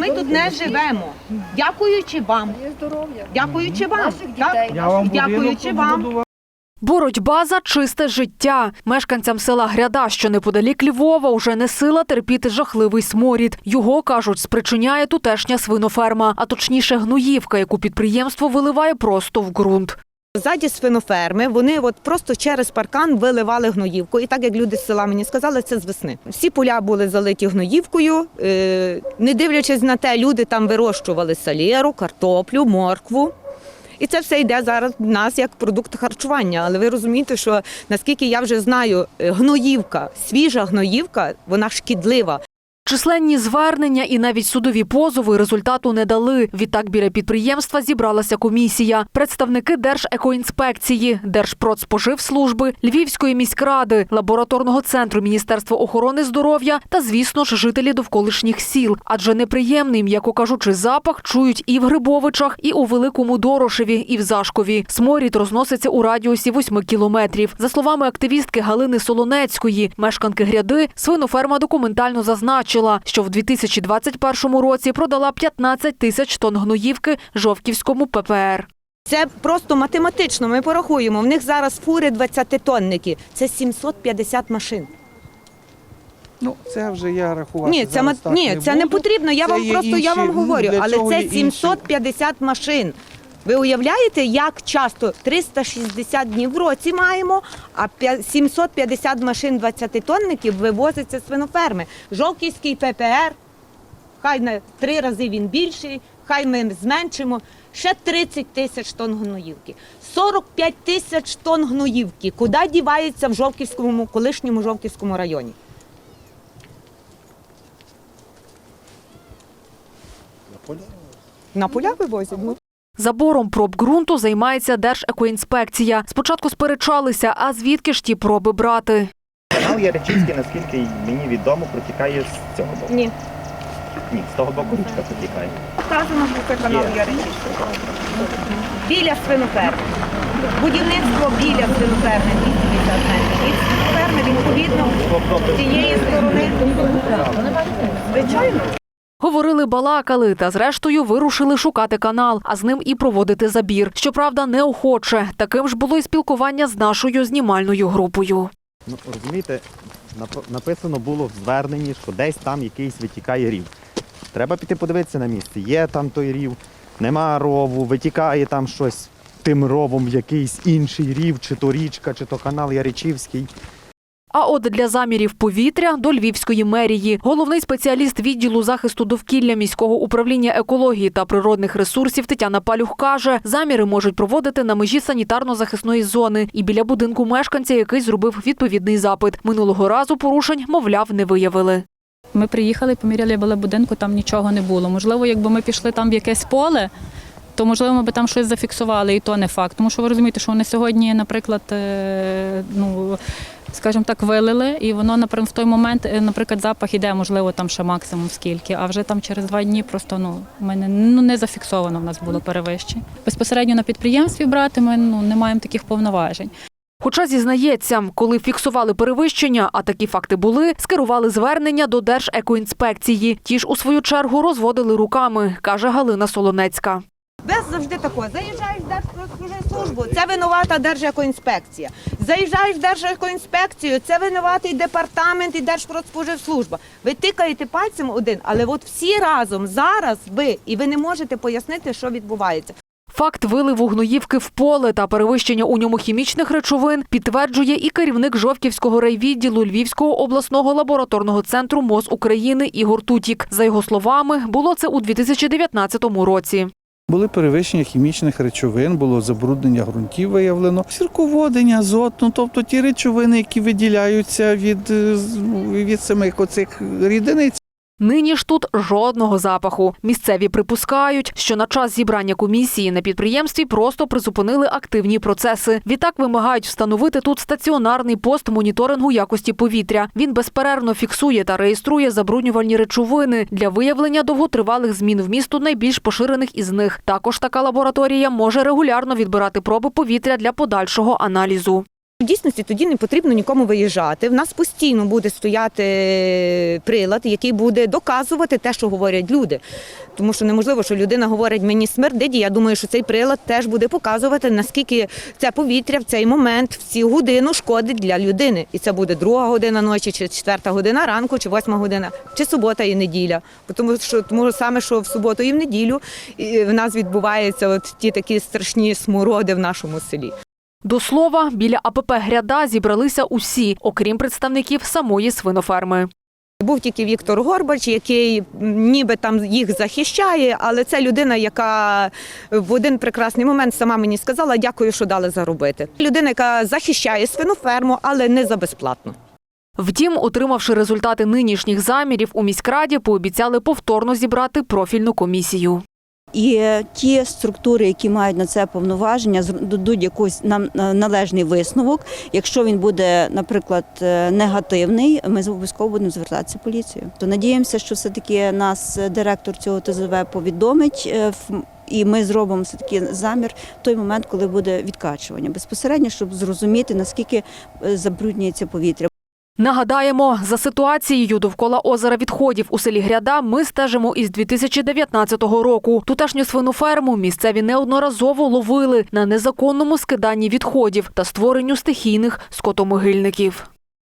Ми тут не живемо. Дякуючи вам. Дякуючи вам. Так? Дякуючи вам. Боротьба за чисте життя. Мешканцям села Гряда, що неподалік Львова, уже не сила терпіти жахливий сморід. Його, кажуть, спричиняє тутешня свиноферма, а точніше гноївка, яку підприємство виливає просто в ґрунт. Ззаді свиноферми вони от просто через паркан виливали гноївку. І так як люди з села мені сказали, це з весни. Всі поля були залиті гноївкою. Е, Не дивлячись на те, люди там вирощували салєру, картоплю, моркву. І це все йде зараз в нас як продукт харчування. Але ви розумієте, що наскільки я вже знаю, е, гноївка, свіжа гноївка, вона шкідлива. Численні звернення і навіть судові позови результату не дали. Відтак біля підприємства зібралася комісія. Представники Держекоінспекції, Держпродспоживслужби, Львівської міськради, лабораторного центру Міністерства охорони здоров'я та, звісно ж, жителі довколишніх сіл. Адже неприємний, м'яко кажучи, запах чують і в Грибовичах, і у Великому Дорошеві, і в Зашкові. Сморід розноситься у радіусі 8 кілометрів. За словами активістки Галини Солонецької, мешканки гряди, свиноферма документально зазначила, що в 2021 році продала 15 тисяч тонн гноївки Жовківському ППР. Це просто математично. Ми порахуємо. В них зараз фури 20-тонники. Це 750 машин. Ну, це вже я рахувати. Ні, це зараз ні, не це не потрібно. Я Це вам просто я вам говорю, але це є інші. 750 машин. Ви уявляєте, як часто 360 днів в році маємо, а 750 машин 20-тонників вивозиться з свиноферми. Жовківський ППР, хай на три рази він більший, хай ми зменшимо. Ще 30 тисяч тонн гноївки. 45 тисяч тонн гноївки. Куди дівається в Жовківському, колишньому Жовківському районі? На поля вивозять. Забором проб ґрунту займається Держекоінспекція. Спочатку сперечалися, а звідки ж ті проби брати. Канал Яричівський, наскільки мені відомо, протікає з цього боку. Ні. Ні, з того боку річка протікає. Вказано, що це канал Є. Яричівський. Біля свиноферми. Будівництво біля свиноферми 250 метрів. Від свиноферми, відповідно, з цієї сторони. Звичайно. Говорили, балакали та зрештою вирушили шукати канал, а з ним і проводити забір. Щоправда, неохоче. Таким ж було і спілкування з нашою знімальною групою. Ну, розумієте, написано було в зверненні, що десь там якийсь витікає рів. Треба піти подивитися на місце. Є там той рів, нема рову, витікає там щось тим ровом якийсь інший рів, чи то річка, чи то канал Яричівський. А от для замірів повітря до Львівської мерії головний спеціаліст відділу захисту довкілля міського управління екології та природних ресурсів Тетяна Палюх каже, заміри можуть проводити на межі санітарно-захисної зони і біля будинку мешканця, який зробив відповідний запит. Минулого разу порушень, мовляв, не виявили. Ми приїхали, поміряли біля будинку, там нічого не було. Можливо, якби ми пішли там в якесь поле, то можливо ми б там щось зафіксували, і то не факт. Тому що ви розумієте, що вони сьогодні, наприклад, е, ну скажімо так, вилили, і воно наприклад, в той момент, е, наприклад, запах іде, можливо, там ще максимум скільки, а вже там через два дні просто ну в мене ну не зафіксовано в нас було перевищень. Безпосередньо на підприємстві брати ми ну не маємо таких повноважень. Хоча зізнається, коли фіксували перевищення, а такі факти були, скерували звернення до Держекоінспекції. Ті ж у свою чергу розводили руками, каже Галина Солонецька. Без завжди такого. Заїжджаєш в Держпродспоживслужбу, це винувата Держекоінспекція. Заїжджаєш в Держекоінспекцію, це винуватий департамент і Держпродспоживслужба. Ви тикаєте пальцем один, але от всі разом зараз ви, і ви не можете пояснити, що відбувається. Факт виливу гноївки в поле та перевищення у ньому хімічних речовин підтверджує і керівник Жовківського райвідділу Львівського обласного лабораторного центру МОЗ України Ігор Тутік. За його словами, було це у 2019 році. Були перевищення хімічних речовин, було забруднення ґрунтів виявлено, сірководень, азот, ну тобто ті речовини, які виділяються від, е, від самих оцих рідиниць. Нині ж тут жодного запаху. Місцеві припускають, що на час зібрання комісії на підприємстві просто призупинили активні процеси. Відтак вимагають встановити тут стаціонарний пост моніторингу якості повітря. Він безперервно фіксує та реєструє забруднювальні речовини для виявлення довготривалих змін вмісту найбільш поширених із них. Також така лабораторія може регулярно відбирати проби повітря для подальшого аналізу. Дійсності тоді не потрібно нікому виїжджати. В нас постійно буде стояти прилад, який буде доказувати те, що говорять люди. Тому що неможливо, що людина говорить мені смердить. і Я думаю, що цей прилад теж буде показувати, наскільки це повітря в цей момент, в цю годину шкодить для людини. І це буде друга година ночі, чи четверта година ранку, чи восьма година, чи субота і неділя. Тому що тому саме, що в суботу і в неділю в нас відбуваються от ті такі страшні смороди в нашому селі. До слова, біля АПП Гряда зібралися усі, окрім представників самої свиноферми. Був тільки Віктор Горбач, який ніби там їх захищає, але це людина, яка в один прекрасний момент сама мені сказала, дякую, що дали заробити. Людина, яка захищає свиноферму, але не за безплатно. Втім, отримавши результати нинішніх замірів, у міськраді пообіцяли повторно зібрати профільну комісію. І ті структури, які мають на це повноваження, дадуть якийсь нам е, належний висновок. Якщо він буде, наприклад, е, негативний, ми обов'язково будемо звертатися в поліцію. То надіємося, що все таки нас директор цього ТЗВ повідомить. е, І ми зробимо все таки замір в той момент, коли буде відкачування, безпосередньо, щоб зрозуміти наскільки забруднюється повітря. Нагадаємо, за ситуацією довкола озера відходів у селі Гряда ми стежимо із 2019 року. Тутешню свиноферму місцеві неодноразово ловили на незаконному скиданні відходів та створенню стихійних скотомогильників.